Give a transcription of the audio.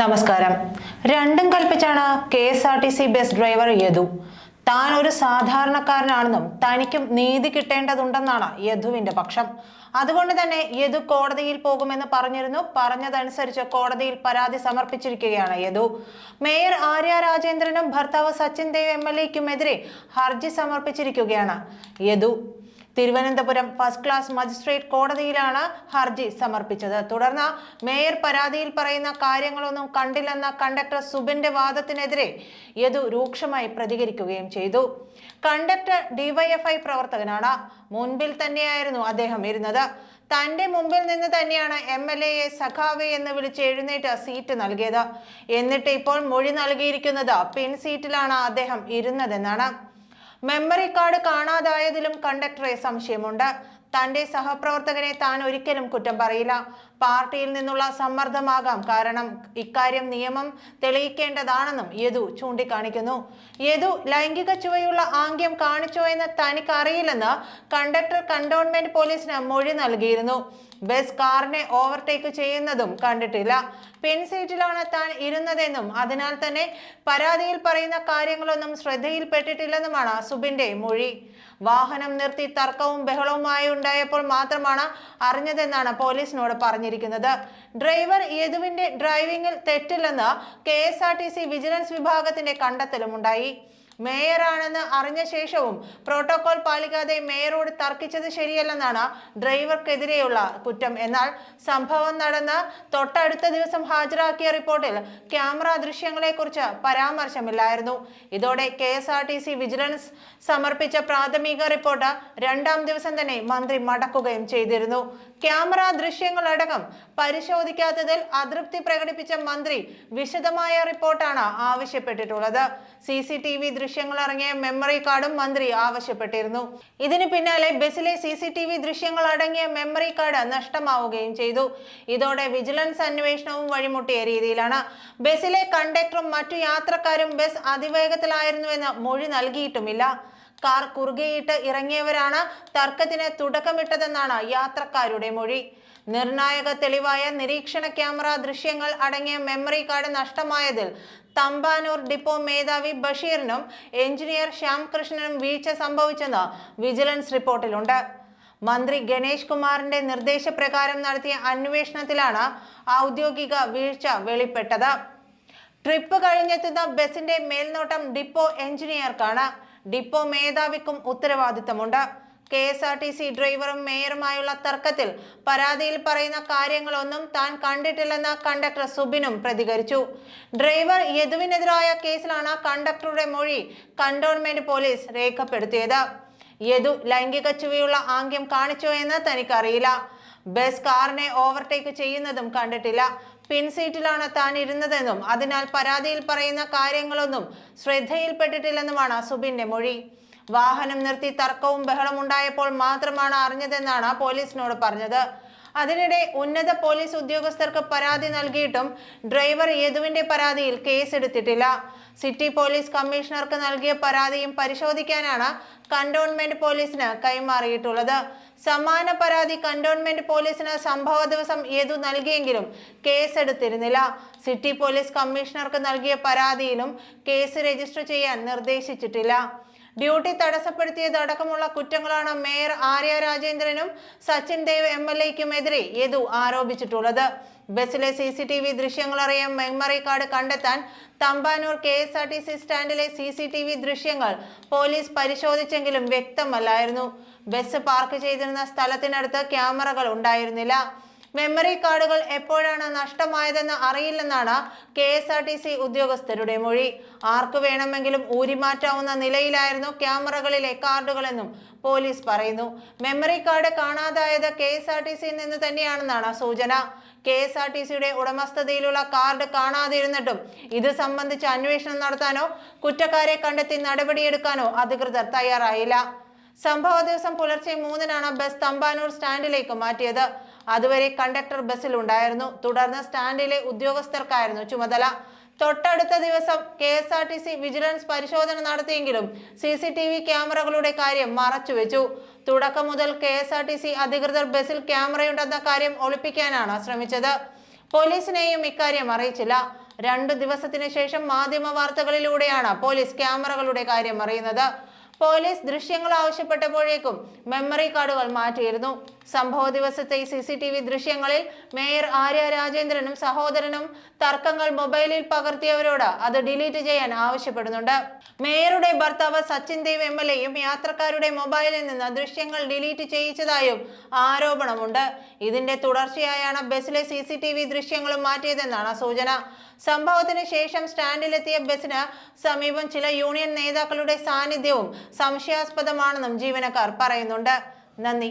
നമസ്കാരം. രണ്ടും കൽപ്പിച്ചാണ് K S R T C bus driver Yadu. താൻ ഒരു സാധാരണക്കാരനാണെന്നും തനിക്കും നീതി കിട്ടേണ്ടതുണ്ടെന്നാണ് യദുവിന്റെ പക്ഷം. അതുകൊണ്ട് തന്നെ യദു കോടതിയിൽ പോകുമെന്ന് പറഞ്ഞിരുന്നു. പറഞ്ഞതനുസരിച്ച് കോടതിയിൽ പരാതി സമർപ്പിച്ചിരിക്കുകയാണ് യദു. മേയർ ആര്യ രാജേന്ദ്രനും ഭർത്താവ് സച്ചിൻ ദേവ് എം എൽ എക്കുമെതിരെ ഹർജി സമർപ്പിച്ചിരിക്കുകയാണ് Yadu. Thiruvananthapuram first class magistrate കോടതിയിലാണ് ഹർജി സമർപ്പിച്ചത്. തുടർന്ന് മേയർ പരാതിയിൽ പറയുന്ന കാര്യങ്ങളൊന്നും കണ്ടില്ലെന്ന കണ്ടക്ടർ സുബിന്റെ വാദത്തിനെതിരെ യദു രൂക്ഷമായി പ്രതികരിക്കുകയും ചെയ്തു. കണ്ടക്ടർ ഡിവൈഎഫ്ഐ പ്രവർത്തകനാണ് മുൻപിൽ തന്നെയായിരുന്നു അദ്ദേഹം ഇരുന്നത്. തന്റെ മുമ്പിൽ നിന്ന് തന്നെയാണ് എം എൽ എയെ സഖാവെ എന്ന് വിളിച്ച് എഴുന്നേറ്റ് സീറ്റ് നൽകിയത്. എന്നിട്ട് ഇപ്പോൾ മൊഴി നൽകിയിരിക്കുന്നത് പിൻ സീറ്റിലാണ് അദ്ദേഹം ഇരുന്നതെന്നാണ്. മെമ്മറി കാർഡ് കാണാതായതിലും കണ്ടക്ടറെ സംശയമുണ്ട്. തന്റെ സഹപ്രവർത്തകനെ താൻ ഒരിക്കലും കുറ്റം പറയില്ല. പാർട്ടിയിൽ നിന്നുള്ള സമ്മർദ്ദമാകാം. കാരണം ഇക്കാര്യം നിയമം തെളിയിക്കേണ്ടതാണെന്നും യദു ചൂണ്ടിക്കാണിക്കുന്നു. യദു ലൈംഗിക ചുവയുള്ള ആംഗ്യം കാണിച്ചോ എന്ന് തനിക്ക് അറിയില്ലെന്ന് കണ്ടക്ടർ കണ്ടോൺമെന്റ് പോലീസിന് മൊഴി നൽകിയിരുന്നു. ബസ് കാറിനെ ഓവർടേക്ക് ചെയ്യുന്നതും കണ്ടിട്ടില്ല. പിൻ സീറ്റിലാണ് താൻ ഇരുന്നതെന്നും അതിനാൽ തന്നെ പരാതിയിൽ പറയുന്ന കാര്യങ്ങളൊന്നും ശ്രദ്ധയിൽപ്പെട്ടിട്ടില്ലെന്നുമാണ് സുബിന്റെ മൊഴി. വാഹനം നിർത്തി തർക്കവും ബഹളവുമായി ഉണ്ടായപ്പോൾ മാത്രമാണ് അറിഞ്ഞതെന്നാണ് പോലീസിനോട് പറഞ്ഞിരിക്കുന്നത്. ഡ്രൈവർ യദുവിന്റെ ഡ്രൈവിംഗിൽ തെറ്റില്ലെന്ന് കെ വിജിലൻസ് വിഭാഗത്തിന്റെ കണ്ടെത്തലുമുണ്ടായി. മേയറാണെന്ന് അറിഞ്ഞ ശേഷവും പ്രോട്ടോകോൾ പാലിക്കാതെ മേയറോട് തർക്കിച്ചത് ശരിയല്ലെന്നാണ് ഡ്രൈവർക്കെതിരെയുള്ള കുറ്റം. എന്നാൽ സംഭവം നടന്ന് തൊട്ടടുത്ത ദിവസം ഹാജരാക്കിയ റിപ്പോർട്ടിൽ ക്യാമറ ദൃശ്യങ്ങളെക്കുറിച്ച് പരാമർശമില്ലായിരുന്നു. ഇതോടെ K S R T C vigilance സമർപ്പിച്ച പ്രാഥമിക റിപ്പോർട്ട് രണ്ടാം ദിവസം തന്നെ മന്ത്രി മടക്കുകയും ചെയ്തിരുന്നു. ക്യാമറ ദൃശ്യങ്ങളടക്കം പരിശോധിക്കാത്തതിൽ അതൃപ്തി പ്രകടിപ്പിച്ച മന്ത്രി വിശദമായ റിപ്പോർട്ടാണ് ആവശ്യപ്പെട്ടിട്ടുള്ളത്. സി സി ടി വി ദൃശ്യങ്ങൾ അടങ്ങിയ മെമ്മറി കാർഡും മന്ത്രി ആവശ്യപ്പെട്ടിരുന്നു. ഇതിന് പിന്നാലെ ബസ്സിലെ സി സി ടി വി ദൃശ്യങ്ങൾ അടങ്ങിയ മെമ്മറി കാർഡ് നഷ്ടമാവുകയും ചെയ്തു. ഇതോടെ വിജിലൻസ് അന്വേഷണവും വഴിമുട്ടിയ രീതിയിലാണ്. ബസ്സിലെ കണ്ടക്ടറും മറ്റു യാത്രക്കാരും ബസ് അതിവേഗത്തിലായിരുന്നുവെന്ന് മൊഴി നൽകിയിട്ടുമില്ല. കാർ കുറുകെയിട്ട് ഇറങ്ങിയവരാണ് തർക്കത്തിന് തുടക്കമിട്ടതെന്നാണ് യാത്രക്കാരുടെ മൊഴി. നിർണായക തെളിവായ നിരീക്ഷണ ക്യാമറ ദൃശ്യങ്ങൾ അടങ്ങിയ മെമ്മറി കാർഡ് നഷ്ടമായതിൽ തമ്പാനൂർ ഡിപ്പോ മേധാവി ബഷീറിനും എഞ്ചിനീയർ ശ്യാംകൃഷ്ണനും വീഴ്ച സംഭവിച്ചെന്ന് വിജിലൻസ് റിപ്പോർട്ടിലുണ്ട്. മന്ത്രി ഗണേഷ് കുമാറിന്റെ നിർദ്ദേശപ്രകാരം നടത്തിയ അന്വേഷണത്തിലാണ് ഔദ്യോഗിക വീഴ്ച വെളിപ്പെട്ടത്. ട്രിപ്പ് കഴിഞ്ഞെത്തുന്ന ബസിന്റെ മേൽനോട്ടം ഡിപ്പോ എഞ്ചിനീയർക്കാണ്. ഡിപ്പോ മേധാവിക്കും ഉത്തരവാദിത്തമുണ്ട്. K S R T C ഡ്രൈവറും മേയറുമായുള്ള തർക്കത്തിൽ പരാതിയിൽ പറയുന്ന കാര്യങ്ങളൊന്നും താൻ കണ്ടിട്ടില്ലെന്ന് കണ്ടക്ടർ സുബിനും പ്രതികരിച്ചു. ഡ്രൈവർ യദുവിനെതിരായ കേസിലാണ് കണ്ടക്ടറുടെ മൊഴി കണ്ടോൺമെന്റ് പോലീസ് രേഖപ്പെടുത്തിയത്. യദു ലൈംഗിക ചുവയുള്ള ആംഗ്യം കാണിച്ചു എന്ന് തനിക്കറിയില്ല. ബസ് കാറിനെ ഓവർടേക്ക് ചെയ്യുന്നതും കണ്ടിട്ടില്ല. പിൻസീറ്റിലാണ് താൻ ഇരുന്നതെന്നും അതിനാൽ പരാതിയിൽ പറയുന്ന കാര്യങ്ങളൊന്നും ശ്രദ്ധയിൽപ്പെട്ടിട്ടില്ലെന്നുമാണ് സുബിന്റെ മൊഴി. വാഹനം നിർത്തി തർക്കവും ബഹളം ഉണ്ടായപ്പോൾ മാത്രമാണ് അറിഞ്ഞതെന്നാണ് പോലീസിനോട് പറഞ്ഞത്. അതിനിടെ ഉന്നത പോലീസ് ഉദ്യോഗസ്ഥർക്ക് പരാതി നൽകിയിട്ടും ഡ്രൈവർ യദുവിന്റെ പരാതിയിൽ കേസെടുത്തിട്ടില്ല. സിറ്റി പോലീസ് കമ്മീഷണർക്ക് നൽകിയ പരാതിയും പരിശോധിക്കാനാണ് കണ്ടോൺമെന്റ് പോലീസിന് കൈമാറിയിട്ടുള്ളത്. സമാന പരാതി കണ്ടോൺമെന്റ് പോലീസിന് സംഭവ ദിവസം യദു നൽകിയെങ്കിലും കേസെടുത്തിരുന്നില്ല. സിറ്റി പോലീസ് കമ്മീഷണർക്ക് നൽകിയ പരാതിയിലും കേസ് രജിസ്റ്റർ ചെയ്യാൻ നിർദ്ദേശിച്ചിട്ടില്ല. ഡ്യൂട്ടി തടസ്സപ്പെടുത്തിയതടക്കമുള്ള കുറ്റങ്ങളാണ് മേയർ ആര്യ രാജേന്ദ്രനും സച്ചിൻ ദേവ് എം എൽ എക്കുമെതിരെ യദു ആരോപിച്ചിട്ടുള്ളത്. ബസ്സിലെ സി സി ടി വി ദൃശ്യങ്ങളറിയാൻ മെമ്മറി കാർഡ് കണ്ടെത്താൻ Thampanoor K S R T C സ്റ്റാൻഡിലെ C C T V ദൃശ്യങ്ങൾ പോലീസ് പരിശോധിച്ചെങ്കിലും വ്യക്തമല്ലായിരുന്നു. ബസ് പാർക്ക് ചെയ്തിരുന്ന സ്ഥലത്തിനടുത്ത് ക്യാമറകൾ ഉണ്ടായിരുന്നില്ല. മെമ്മറി കാർഡുകൾ എപ്പോഴാണ് നഷ്ടമായതെന്ന് അറിയില്ലെന്നാണ് K S R T C ഉദ്യോഗസ്ഥരുടെ മൊഴി. ആർക്ക് വേണമെങ്കിലും ഊരിമാറ്റാവുന്ന നിലയിലായിരുന്നു ക്യാമറകളിലെ കാർഡുകളെന്നും പോലീസ് പറയുന്നു. മെമ്മറി കാർഡ് കാണാതായത് കെ എസ് ആർ ടി സിയിൽ നിന്ന് തന്നെയാണെന്നാണ് സൂചന. കെ എസ് ആർ ടി സിയുടെ ഉടമസ്ഥതയിലുള്ള കാർഡ് കാണാതിരുന്നിട്ടും ഇത് സംബന്ധിച്ച് അന്വേഷണം നടത്താനോ കുറ്റക്കാരെ കണ്ടെത്തി നടപടിയെടുക്കാനോ അധികൃതർ തയ്യാറായില്ല. സംഭവ ദിവസം പുലർച്ചെ മൂന്നിനാണ് ബസ് തമ്പാനൂർ സ്റ്റാൻഡിലേക്ക് മാറ്റിയത്. അതുവരെ കണ്ടക്ടർ ബസ്സിൽ ഉണ്ടായിരുന്നു തുടർന്ന് സ്റ്റാൻഡിലെ ഉദ്യോഗസ്ഥർക്കായിരുന്നു ചുമതല. തൊട്ടടുത്ത ദിവസം K S R T C vigilance പരിശോധന നടത്തിയെങ്കിലും സി സി ടി വി ക്യാമറകളുടെ കാര്യം മറച്ചുവെച്ചു. തുടക്കം മുതൽ K S R T C അധികൃതർ ബസ്സിൽ ക്യാമറയുണ്ടെന്ന കാര്യം ഒളിപ്പിക്കാനാണ് ശ്രമിച്ചത്. പോലീസിനെയും ഇക്കാര്യം അറിയിച്ചില്ല. രണ്ടു ദിവസത്തിനു ശേഷം മാധ്യമ വാർത്തകളിലൂടെയാണ് പോലീസ് ക്യാമറകളുടെ കാര്യം അറിയുന്നത്. പോലീസ് ദൃശ്യങ്ങൾ ആവശ്യപ്പെട്ടപ്പോഴേക്കും മെമ്മറി കാർഡുകൾ മാറ്റിയിരുന്നു. സംഭവ ദിവസത്തെ സി സി ടി വി ദൃശ്യങ്ങളിൽ മേയർ ആര്യ രാജേന്ദ്രനും സഹോദരനും തർക്കങ്ങൾ മൊബൈലിൽ പകർത്തിയവരോട് അത് ഡിലീറ്റ് ചെയ്യാൻ ആവശ്യപ്പെടുന്നുണ്ട്. മേയറുടെ ഭർത്താവ് സച്ചിൻ ദേവ് എം എൽ എയും യാത്രക്കാരുടെ മൊബൈലിൽ നിന്ന് ദൃശ്യങ്ങൾ ഡിലീറ്റ് ചെയ്യിച്ചതായും ആരോപണമുണ്ട്. ഇതിന്റെ തുടർച്ചയായാണ് ബസ്സിലെ സി സി ടി വി ദൃശ്യങ്ങളും മാറ്റിയതെന്നാണ് സൂചന. സംഭവത്തിന് ശേഷം സ്റ്റാൻഡിലെത്തിയ ബസ്സിന് സമീപം ചില യൂണിയൻ നേതാക്കളുടെ സാന്നിധ്യവും സംശയാസ്പദമാണെന്നും ജീവനക്കാർ പറയുന്നുണ്ട്. നന്ദി.